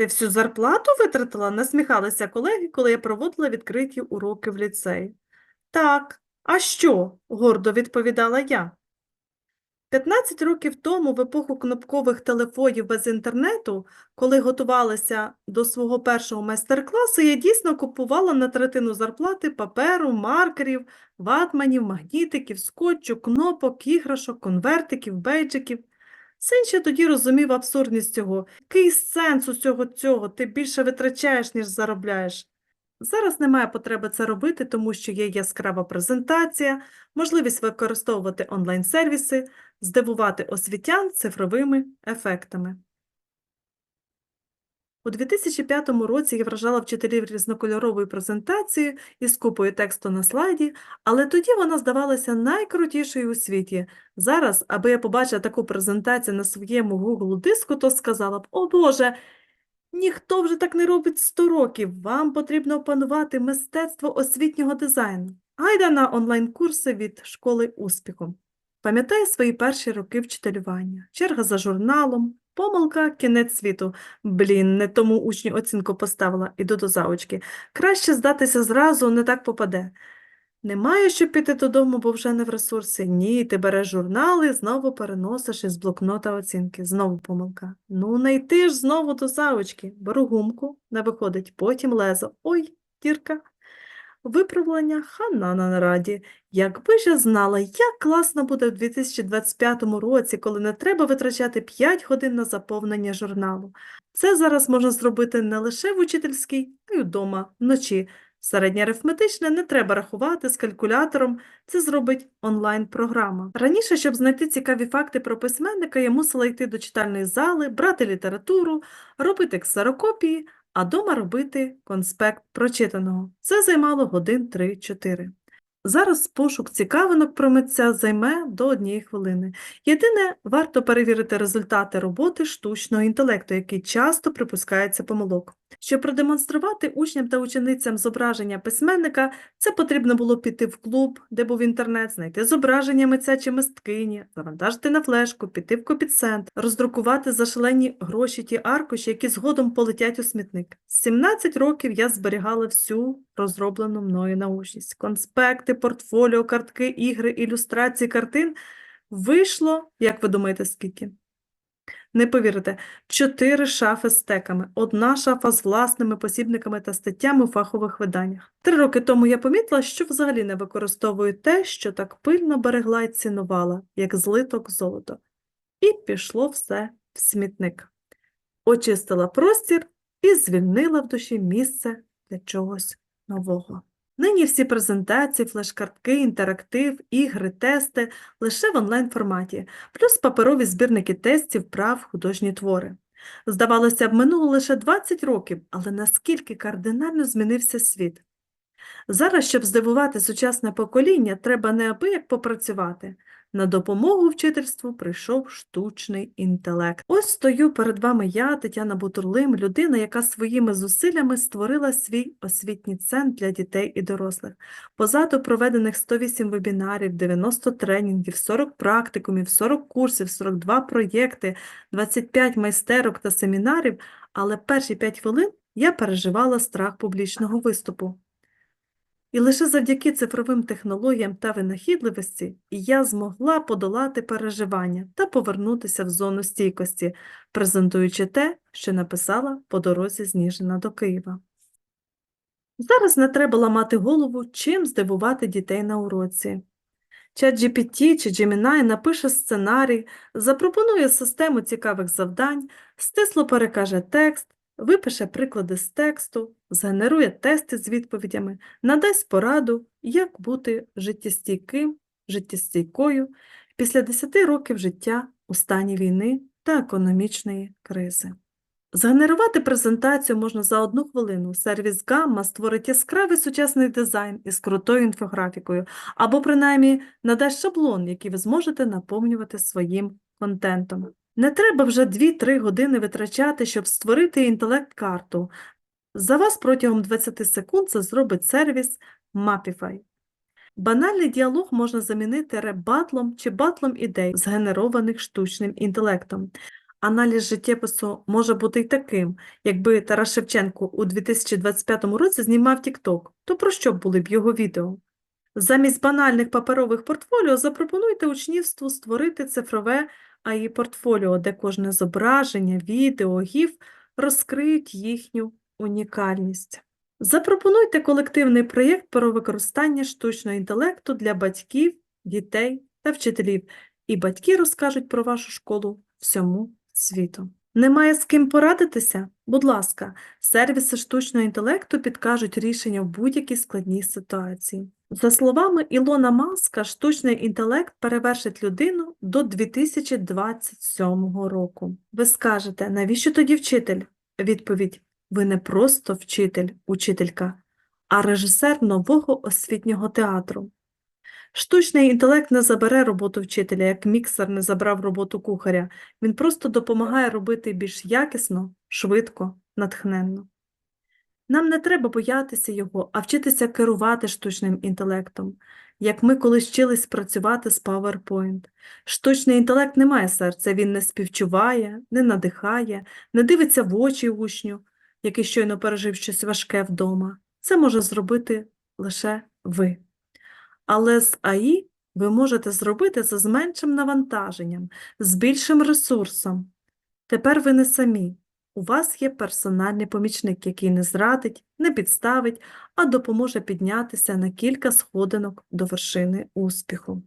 Ти всю зарплату витратила? насміхалися колеги, коли я проводила відкриті уроки в ліцеї. Так, а що? гордо відповідала я. 15 років тому, в епоху кнопкових телефонів без інтернету, коли готувалася до свого першого майстер-класу, я дійсно купувала на третину зарплати паперу, маркерів, ватманів, магнітиків, скотчу, кнопок, іграшок, конвертиків, бейджиків. Син ще тоді розумів абсурдність цього. Який сенс усього цього? Ти більше витрачаєш, ніж заробляєш. Зараз немає потреби це робити, тому що є яскрава презентація, можливість використовувати онлайн-сервіси, здивувати освітян цифровими ефектами. У 2005 році я вражала вчителів різнокольоровою презентацією із купою тексту на слайді, але тоді вона здавалася найкрутішою у світі. Зараз, аби я побачила таку презентацію на своєму Google диску, то сказала б: О Боже, ніхто вже так не робить 100 років. Вам потрібно опанувати мистецтво освітнього дизайну. Гайда на онлайн-курси від школи успіху. Пам'ятаю свої перші роки вчителювання, черга за журналом, помилка, кінець світу. Блін, не тому учню оцінку поставила, іду до заочки. Краще здатися зразу, не так попаде. Немає що піти додому, бо вже не в ресурсі. Ні, ти береш журнал і знову переносиш із блокнота оцінки. Знову помилка. Ну, не йти ж знову до заочки. Беру гумку, не виходить, потім лезо. Ой, дірка. Виправлення хана на нараді. Якби ж я знала, як класно буде в 2025 році, коли не треба витрачати 5 годин на заповнення журналу. Це зараз можна зробити не лише в учительській, а й вдома, вночі. Середнє арифметичне не треба рахувати з калькулятором, це зробить онлайн-програма. Раніше, щоб знайти цікаві факти про письменника, я мусила йти до читальної зали, брати літературу, робити ксерокопії, а дома робити конспект прочитаного. Це займало годин 3-4. Зараз пошук цікавинок про митця займе до однієї хвилини. Єдине, варто перевірити результати роботи штучного інтелекту, який часто припускається помилок. Щоб продемонструвати учням та ученицям зображення письменника, це потрібно було піти в клуб, де був інтернет, знайти зображення митця чи мисткині, завантажити на флешку, піти в копіцентр, роздрукувати за шалені гроші ті аркуші, які згодом полетять у смітник. З 17 років я зберігала всю розроблену мною научність. Конспекти, портфоліо, картки, ігри, ілюстрації картин. Вийшло, як ви думаєте, скільки? Не повірите, чотири шафи з теками, одна шафа з власними посібниками та статтями у фахових виданнях. Три роки тому я помітила, що взагалі не використовую те, що так пильно берегла і цінувала, як злиток золото. І пішло все в смітник. Очистила простір і звільнила в душі місце для чогось нового. Нині всі презентації, флеш-картки, інтерактив, ігри, тести лише в онлайн-форматі, плюс паперові збірники тестів, прав, художні твори. Здавалося б, минуло лише 20 років, але наскільки кардинально змінився світ. Зараз, щоб здивувати сучасне покоління, треба неабияк попрацювати. На допомогу вчительству прийшов штучний інтелект. Ось стою перед вами я, Тетяна Бутурлим, людина, яка своїми зусиллями створила свій освітній центр для дітей і дорослих. Позаду проведених 108 вебінарів, 90 тренінгів, 40 практикумів, 40 курсів, 42 проєкти, 25 майстерок та семінарів, але перші 5 хвилин я переживала страх публічного виступу. І лише завдяки цифровим технологіям та винахідливості я змогла подолати переживання та повернутися в зону стійкості, презентуючи те, що написала по дорозі з Ніжина до Києва. Зараз не треба ламати голову, чим здивувати дітей на уроці. ChatGPT чи Gemini напише сценарій, запропонує систему цікавих завдань, стисло перекаже текст, випише приклади з тексту, згенерує тести з відповідями, надасть пораду, як бути життєстійким, життєстійкою після 10 років життя у стані війни та економічної кризи. Згенерувати презентацію можна за одну хвилину. Сервіс Gamma створить яскравий сучасний дизайн із крутою інфографікою, або принаймні надасть шаблон, який ви зможете наповнювати своїм контентом. Не треба вже 2-3 години витрачати, щоб створити інтелект-карту. За вас протягом 20 секунд це зробить сервіс Mapify. Банальний діалог можна замінити реп-батлом чи батлом ідей, згенерованих штучним інтелектом. Аналіз життєпису може бути й таким, якби Тарас Шевченко у 2025 році знімав TikTok, то про що були б його відео? Замість банальних паперових портфоліо запропонуйте учнівству створити цифрове АІ-портфоліо, де кожне зображення, відео, гіф розкриють їхню унікальність. Запропонуйте колективний проєкт про використання штучного інтелекту для батьків, дітей та вчителів, і батьки розкажуть про вашу школу всьому світу. Немає з ким порадитися? Будь ласка, сервіси штучного інтелекту підкажуть рішення в будь-якій складній ситуації. За словами Ілона Маска, штучний інтелект перевершить людину до 2027 року. Ви скажете, навіщо тоді вчитель? Відповідь: ви не просто вчитель, учителька, а режисер нового освітнього театру. Штучний інтелект не забере роботу вчителя, як міксер не забрав роботу кухаря. Він просто допомагає робити більш якісно, швидко, натхненно. Нам не треба боятися його, а вчитися керувати штучним інтелектом, як ми колись вчились працювати з PowerPoint. Штучний інтелект не має серця, він не співчуває, не надихає, не дивиться в очі учню, який щойно пережив щось важке вдома. Це може зробити лише ви. Але з АІ ви можете зробити це з меншим навантаженням, з більшим ресурсом. Тепер ви не самі. У вас є персональний помічник, який не зрадить, не підставить, а допоможе піднятися на кілька сходинок до вершини успіху.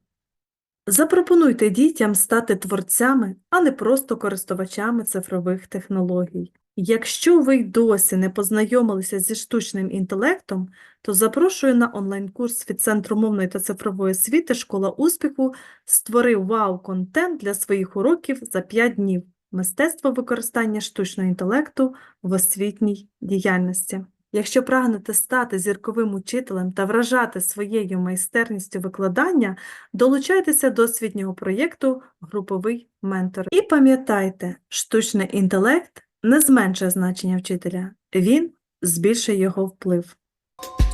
Запропонуйте дітям стати творцями, а не просто користувачами цифрових технологій. Якщо ви й досі не познайомилися зі штучним інтелектом, то запрошую на онлайн-курс від Центру мовної та цифрової освіти «Школа успіху» «Створи вау-контент для своїх уроків за 5 днів. Мистецтво використання штучного інтелекту в освітній діяльності». Якщо прагнете стати зірковим учителем та вражати своєю майстерністю викладання, долучайтеся до освітнього проєкту «Груповий ментор». І пам'ятайте, штучний інтелект не зменшує значення вчителя, він збільшує його вплив.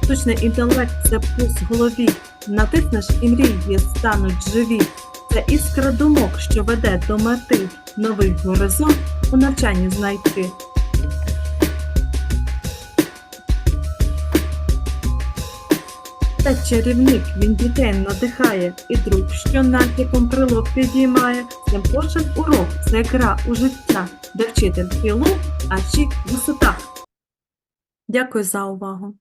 Штучний інтелект – це пульс в голові. Натиснеш і мрії стануть живі. Це іскра думок, що веде до мети. Новий горизонт у навчанні знайти. Це чарівник, він дітей надихає, і друг, що натяком крило підіймає. Це кожен урок, це гра у життя, де вчитель філу, а чи висота. Дякую за увагу.